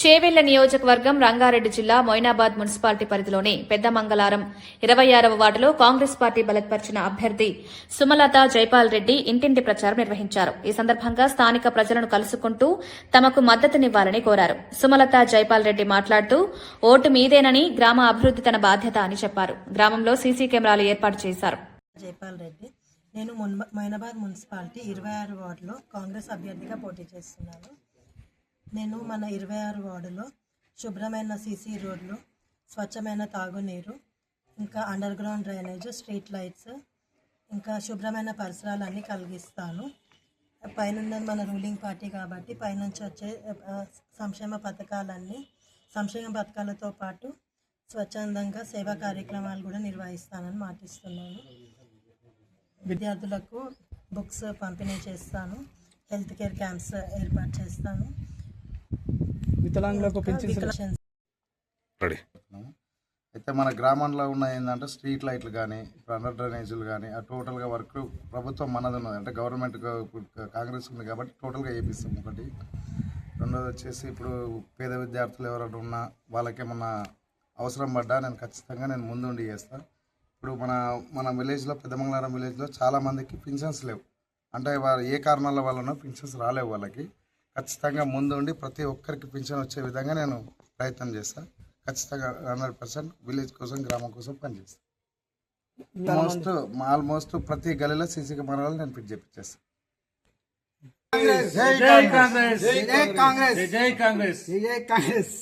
చేవెళ్ళ నియోజకవర్గం రంగారెడ్డి జిల్లా మొయినాబాద్ మున్సిపాలిటీ పరిధిలోని పెద్ద మంగళారం ఇరవై ఆరవ వార్డులో కాంగ్రెస్ పార్టీ బలపరిచిన అభ్యర్థి సుమలత జైపాల్ రెడ్డి ఇంటింటి ప్రచారం నిర్వహించారు. ఈ సందర్భంగా స్థానిక ప్రజలను కలుసుకుంటూ తమకు మద్దతునివ్వాలని కోరారు. సుమలత జైపాల్ రెడ్డి మాట్లాడుతూ ఓటు మీదేనని గ్రామ అభివృద్ది తన బాధ్యత అని చెప్పారు. గ్రామంలో సీసీ కెమెరాలు ఏర్పాటు చేశారు. జైపాల్ రెడ్డి నేను మొయినాబాద్ మున్సిపాలిటీ ఇరవై ఆరు వార్డులో కాంగ్రెస్ అభ్యర్థిగా పోటీ చేస్తున్నాను. నేను మన ఇరవై ఆరు వార్డులో శుభ్రమైన సీసీ రోడ్లు స్వచ్ఛమైన తాగునీరు ఇంకా underground drainage street lights ఇంకా శుభ్రమైన పరిసరాలన్నీ కలిగిస్తాను. పైన మన రూలింగ్ పార్టీ కాబట్టి పైనుంచి వచ్చే సంక్షేమ పథకాలన్నీ సంక్షేమ పథకాలతో పాటు స్వచ్ఛందంగా సేవా కార్యక్రమాలు కూడా నిర్వహిస్తానని మాటిస్తున్నాను. విద్యార్థులకు బుక్స్ పంపిణీ చేస్తాను. హెల్త్ కేర్ క్యాంప్స్ ఏర్పాటు చేస్తాను. వికలాంగులకు పెన్షన్ అయితే మన గ్రామంలో ఉన్న ఏంటంటే స్ట్రీట్ లైట్లు కానీ ఇప్పుడు అండర్ డ్రైనేజీలు కానీ ఆ టోటల్గా వర్క్ ప్రభుత్వం మనది ఉన్నది. అంటే గవర్నమెంట్ కాంగ్రెస్ ఉంది కాబట్టి టోటల్గా వేపిస్తాం ఒకటి. రెండోది వచ్చేసి ఇప్పుడు పేద విద్యార్థులు ఎవరైనా ఉన్నా వాళ్ళకి ఏమన్నా అవసరం పడ్డా నేను ఖచ్చితంగా నేను ముందుండి చేస్తాను ఇప్పుడు మన మన విలేజ్లో పెద్దమంగళారం విలేజ్లో చాలా మందికి పింఛన్స్ లేవు. అంటే వారు ఏ కారణాల వల్లనో పింఛన్స్ రాలేవు వాళ్ళకి. ఖచ్చితంగా ముందుండి ప్రతి ఒక్కరికి పింఛన్ వచ్చే విధంగా నేను ప్రయత్నం చేస్తాను ఖచ్చితంగా హండ్రెడ్ పర్సెంట్ విలేజ్ కోసం గ్రామం కోసం పనిచేస్తాను ఆల్మోస్ట్ ఆల్మోస్ట్ ప్రతి గలీలో సీసీ కెమెరాలు నేను ఫిట్ చేపించేస్తాను జై కాంగ్రెస్. జై కాంగ్రెస్. జై కాంగ్రెస్. జై కాంగ్రెస్.